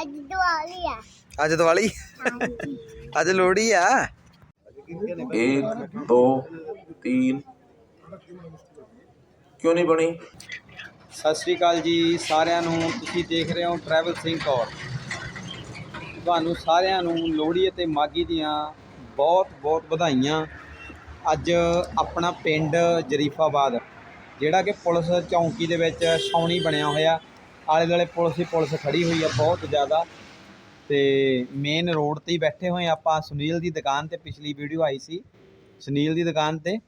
ਅੱਜ ਦੀਵਾਲੀ ਆ। ਅੱਜ ਦੀਵਾਲੀ? ਅੱਜ ਲੋਹੜੀ ਆ? 1 2 3 ਕਿਉਂ ਨਹੀਂ ਬਣੀ? ਸਤਿ ਸ੍ਰੀ ਅਕਾਲ ਜੀ ਸਾਰਿਆਂ ਨੂੰ। ਤੁਸੀਂ ਦੇਖ ਰਹੇ ਹੋ ਟਰੈਵਲ ਸਿੰਘ ਕੌਰ। ਤੁਹਾਨੂੰ ਸਾਰਿਆਂ ਨੂੰ ਲੋਹੜੀ ਅਤੇ ਮਾਗੀ ਦੀਆਂ ਬਹੁਤ ਬਹੁਤ ਵਧਾਈਆਂ। ਅੱਜ ਆਪਣਾ ਪਿੰਡ ਜਰੀਫਾਬਾਦ ਜਿਹੜਾ ਕਿ ਪੁਲਿਸ ਚੌਂਕੀ ਦੇ ਵਿੱਚ ਛਾਉਣੀ ਬਣਿਆ ਹੋਇਆ। ਆਲੇ ਦੁਆਲੇ ਪੁਲਿਸ ਹੀ ਪੁਲਿਸ ਖੜੀ ਹੋਈ ਆ ਬਹੁਤ ਜ਼ਿਆਦਾ। ਤੇ ਮੇਨ ਰੋਡ ਤੇ ਹੀ ਬੈਠੇ ਹੋਏ ਆਪਾਂ। ਸੁਨੀਲ ਦੀ ਦੁਕਾਨ ਤੇ ਪਿਛਲੀ ਵੀਡੀਓ ਆਈ ਸੀ। ਸੁਨੀਲ ਦੀ ਦੁਕਾਨ ਤੇ।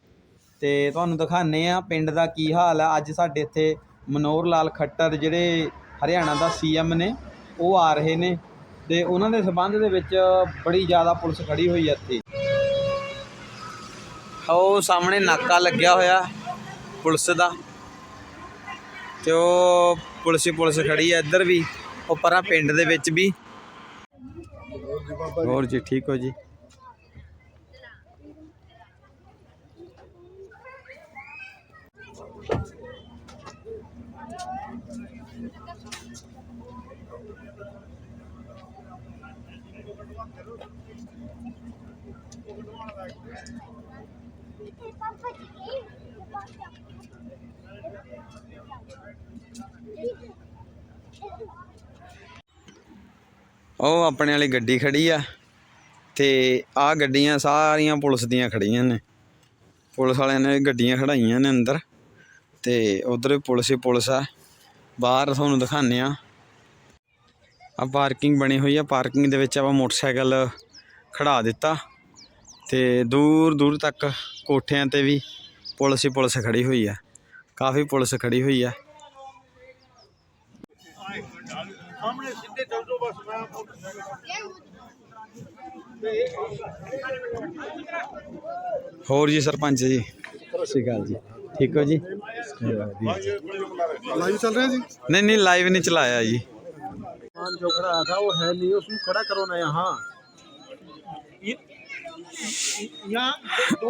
ਤੇ ਤੁਹਾਨੂੰ ਦਿਖਾਣੇ ਆ ਪਿੰਡ ਦਾ ਕੀ ਹਾਲ ਆ। ਅੱਜ ਸਾਡੇ ਇੱਥੇ ਮਨੋਹਰ ਲਾਲ ਖੱਟਰ ਜਿਹੜੇ ਹਰਿਆਣਾ ਦਾ ਸੀਐਮ ਨੇ, ਉਹ ਆ ਰਹੇ ਨੇ। ਤੇ ਉਹਨਾਂ ਦੇ ਸਬੰਧ ਦੇ ਵਿੱਚ ਬੜੀ ਜ਼ਿਆਦਾ ਪੁਲਿਸ ਖੜੀ ਹੋਈ ਹੈ ਇੱਥੇ। ਉਹ ਸਾਹਮਣੇ ਨਾਕਾ ਲੱਗਿਆ ਹੋਇਆ ਪੁਲਿਸ ਦਾ। ਤੇ ਉਹ ਪੁਲਿਸ ਹੀ ਪੁਲਿਸ ਖੜੀ ਆ ਇੱਧਰ ਵੀ ਉਹ ਪਰਾਂ ਪਿੰਡ ਦੇ ਵਿੱਚ ਵੀ। ਹੋਰ ਜੀ ਠੀਕ ਹੋ ਜੀ? ਉਹ ਆਪਣੇ ਵਾਲੀ ਗੱਡੀ ਖੜੀ ਆ ਤੇ ਆ ਗੱਡੀਆਂ ਸਾਰੀਆਂ ਪੁਲਿਸ ਦੀਆਂ ਖੜੀਆਂ ਨੇ। ਪੁਲਿਸ ਵਾਲਿਆਂ ਨੇ ਗੱਡੀਆਂ ਖੜਾਈਆਂ ਨੇ ਅੰਦਰ ਤੇ ਉਧਰ ਪੁਲਿਸ ਹੀ ਪੁਲਿਸ ਆ। ਬਾਹਰ ਤੁਹਾਨੂੰ ਦਿਖਾਉਂਦੇ ਆ ਆ ਪਾਰਕਿੰਗ ਬਣੀ ਹੋਈ ਆ। ਪਾਰਕਿੰਗ ਦੇ ਵਿੱਚ ਆਪਾਂ ਮੋਟਰਸਾਈਕਲ ਖੜਾ ਦਿੱਤਾ ਤੇ ਦੂਰ ਦੂਰ ਤੱਕ ਕੋਠਿਆਂ ਤੇ ਵੀ ਪੁਲਿਸ ਹੀ ਪੁਲਿਸ ਖੜੀ ਹੋਈ ਆ। ਕਾਫੀ ਪੁਲਿਸ ਖੜੀ ਹੋਈ ਆ। ਹੋਰ ਜੀ ਸਰਪੰਚ ਜੀ ਸਤਿ ਸ਼੍ਰੀ ਅਕਾਲ ਜੀ ਠੀਕ ਹੋ ਜੀ ਲਾਈਵ ਚੱਲ ਰਿਹਾ ਜੀ ਨਹੀਂ ਨਹੀਂ ਲਾਈਵ ਨਹੀਂ ਚਲਾਇਆ ਜੀ मान जो खड़ा था वो है नहीं उसको खड़ा करो ना यहाँ यहाँ दो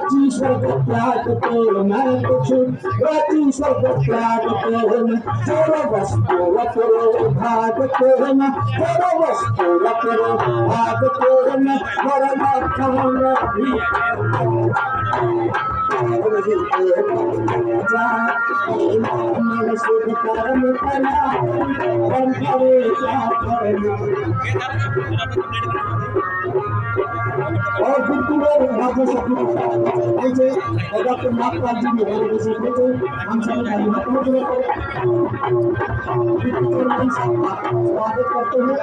Gratis for prato pelo manto, gratis for prato pelo Toda vascula pelo rato pelo Toda vascula pelo rato pelo Para na cama Thank you. और ऐसे जी ने हमारे भेजे हम सब के स्वागत करते हैं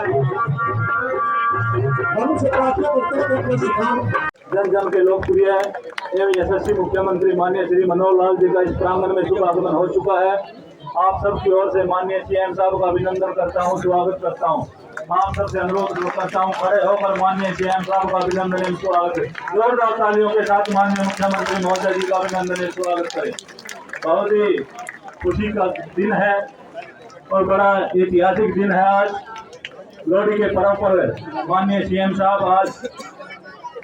हम से प्रार्थना करते हैं, अपने सिद्धांत। जन जन के लोकप्रिय एवं यशस्वी मुख्यमंत्री माननीय श्री मनोहर लाल जी का इस प्रांगण में शुभ आगमन हो चुका है। आप सबकी ओर से माननीय सीएम साहब का अभिनंदन करता हूँ, स्वागत करता हूँ। आप सबसे अनुरोध करता हूँ खड़े होकर माननीय सीएम साहब का अभिनंदन एवं के साथ माननीय मुख्यमंत्री महोदय जी का अभिनंदन स्वागत करें बहुत ही खुशी का दिन है और बड़ा ऐतिहासिक दिन है आज लोहड़ी के पर्व पर माननीय सीएम साहब आज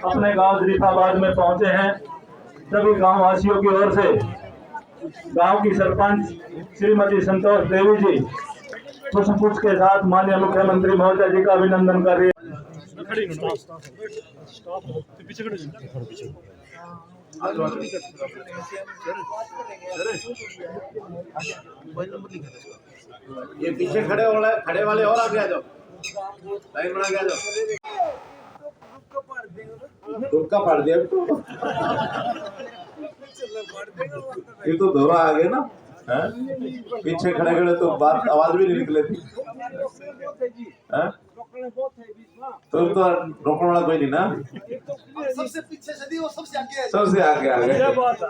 अपने गाँव जरीफाबाद में पहुँचे हैं सभी गाँव वासियों की ओर से गाँव की सरपंच श्रीमती संतोष देवी जी पुष्प पुष्प के साथ माननीय मुख्यमंत्री महोदय जी का अभिनंदन कर रही ये पीछे खड़े वाले खड़े वाले और आगे आ जाओ। लाइन बना के आ जाओ। तुक्का फाड़ दिया। ये तो दोहरा आ गया ना। हैं? पीछे खड़े खड़े तो बात आवाज़ भी नहीं निकले थी। हैं? तो तो रोकने वाला कोई नहीं ना? सबसे पीछे से वो सबसे आगे है। सबसे आगे आ गए बहुत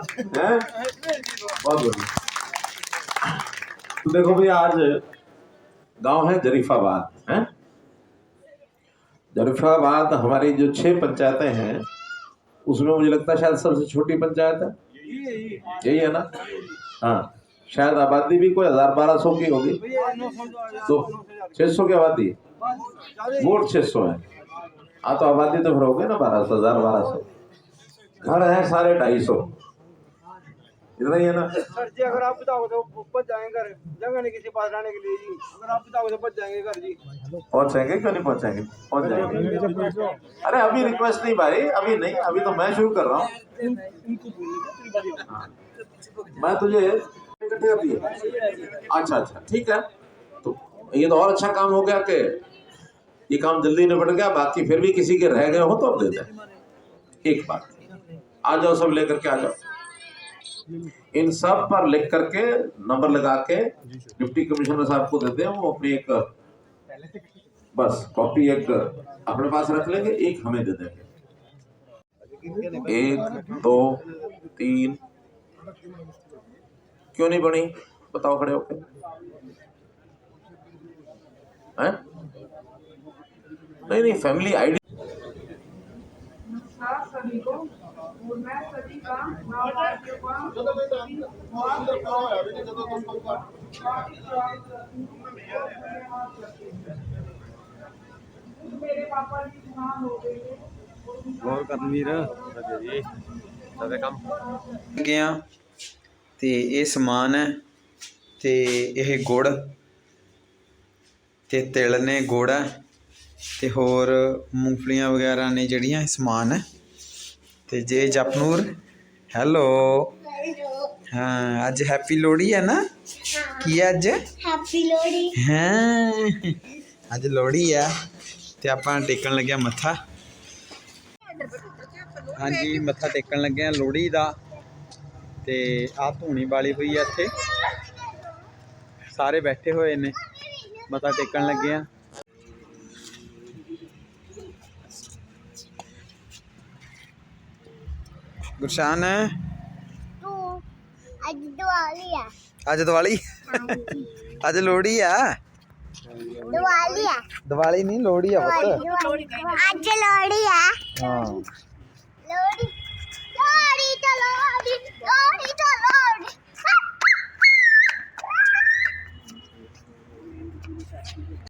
बढ़िया। तो देखो भाई आज गाँव है जरीफाबाद है? जरीफाबाद हमारी जो छह पंचायतें हैं उसमें मुझे लगता है शायद सबसे छोटी पंचायत है। यही है ना? हाँ। शायद आबादी भी कोई हज़ार बारह सौ की होगी। तो छह सौ की आबादी? वोट छह सौ है। हाँ तो आबादी तो फिर होगी ना बारह सौ हज़ार बारह सौ। घर है साढ़े ढाई सौ। इतना ही है ना? सर जी अगर आप बताओ तो बच जाएँगे घर जगह नहीं किसी पास रहने के लिए जी। अगर आप बताओ तो बच जाएँगे घर जी। पहुँचेंगे क्यों नहीं पहुँचेंगे? पहुँच जाएँगे। अरे अभी रिक्वेस्ट नहीं भाई अभी नहीं अभी तो मैं शुरू कर रहा हूँ। हाँ। मैं तुझे अच्छा अच्छा ठीक है। तो ये तो और अच्छा काम हो गया कि ये काम जल्दी निपट गया, बाकी फिर भी किसी के रह गए हो तो अब दे दें। एक बात, आ जाओ सब लेकर के आ जाओ। इन सब पर लिख करके नंबर लगा के डिप्टी कमिश्नर साहब को देते हैं वो अपनी एक, बस कॉपी एक अपने पास रख लेंगे, एक हमें दे देंगे। एक, दो, तीन क्यों नहीं बनी? बताओ खड़े होके। हैं? नहीं नहीं फैमिली आईडी नमस्कार सभी को। और ਅਤੇ ਇਹ ਸਮਾਨ ਹੈ ਅਤੇ ਇਹ ਗੁੜ ਅਤੇ ਤਿਲ ਨੇ ਗੁੜ ਹੈ ਅਤੇ ਹੋਰ ਮੂੰਗਫਲੀਆਂ ਵਗੈਰਾ ਨੇ ਜਿਹੜੀਆਂ ਇਹ ਸਮਾਨ ਹੈ। ਅਤੇ ਜੇ ਜਪਨੂਰ ਹੈਲੋ। ਹਾਂ ਅੱਜ ਹੈਪੀ ਲੋਹੜੀ ਹੈ ਨਾ? ਕੀ ਹੈ ਅੱਜ? ਹੈਪੀ ਲੋਹੜੀ। ਹਾਂ? ਅੱਜ ਲੋਹੜੀ ਆ ਤੇ ਆਪਾਂ ਟੇਕਣ ਲੱਗਿਆ ਮੱਥਾ। ਹਾਂਜੀ ਮੱਥਾ ਟੇਕਣ ਲੱਗਿਆ ਆ ਲੋਹੜੀ ਦਾ। ਤੇ ਆ ਧੂਣੀ ਵਾਲੀ ਹੋਈ ਆ ਇੱਥੇ। ਸਾਰੇ ਬੈਠੇ ਹੋਏ ਨੇ ਮਤਾ ਟੇਕਣ ਲੱਗੇ ਆ। ਗੁਰਸ਼ਾਨ ਅੱਜ ਦੀਵਾਲੀ ਆ। ਅੱਜ ਦੀਵਾਲੀ? ਅੱਜ ਲੋਹੜੀ ਆ? ਦੀਵਾਲੀ ਆ। ਦੀਵਾਲੀ ਨਹੀਂ ਲੋਹੜੀ ਆ ਪੁੱਤ। ਅੱਜ ਲੋਹੜੀ ਆ। ਹਾਂ। ਲੋਹੜੀ 你，啊，你走了。